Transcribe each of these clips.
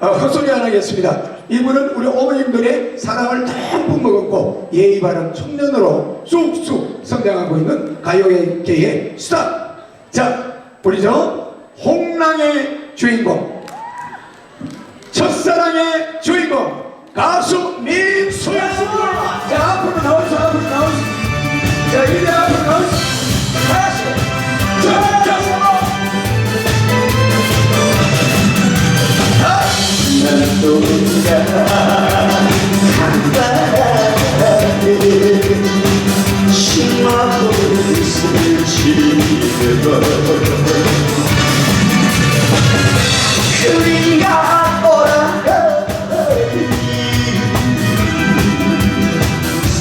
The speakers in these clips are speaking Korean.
어, 헛소리 안 하겠습니다. 이분은 우리 어머님들의 사랑을 듬뿍 먹었고 예의 바른 청년으로 쑥쑥 성장하고 있는 가요계의 스타. 자, 우리 저 홍랑의 주인공, 첫사랑의 주인공 가수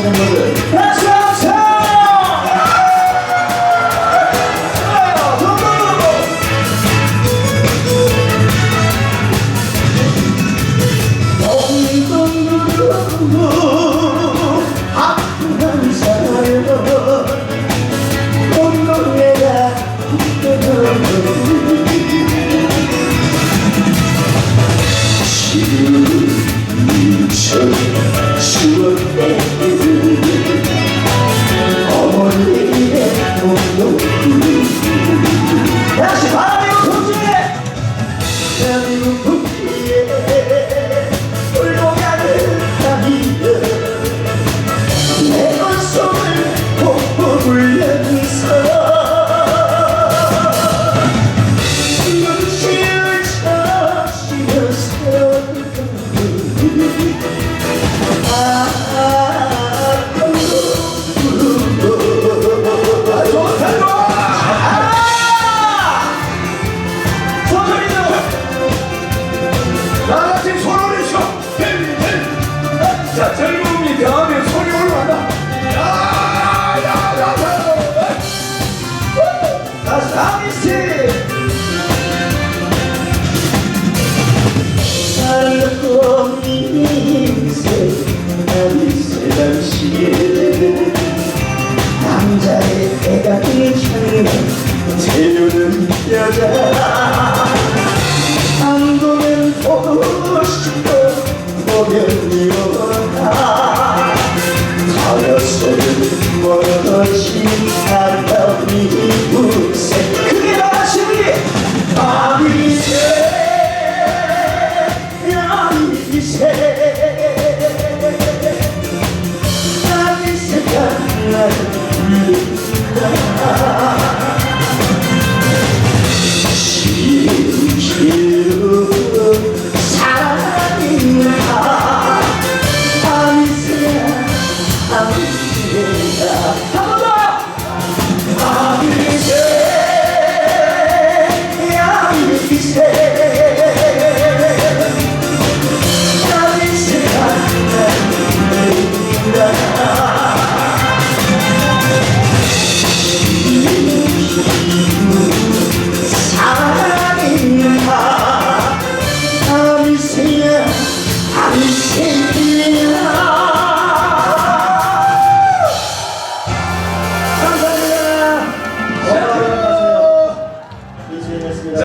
하시는 분들. 박수 지금 추억의 어머 대하면 손이 인생 남자의 애가 괜찮은 재료는 여자. 안 보면 보고 싶고 보면 dice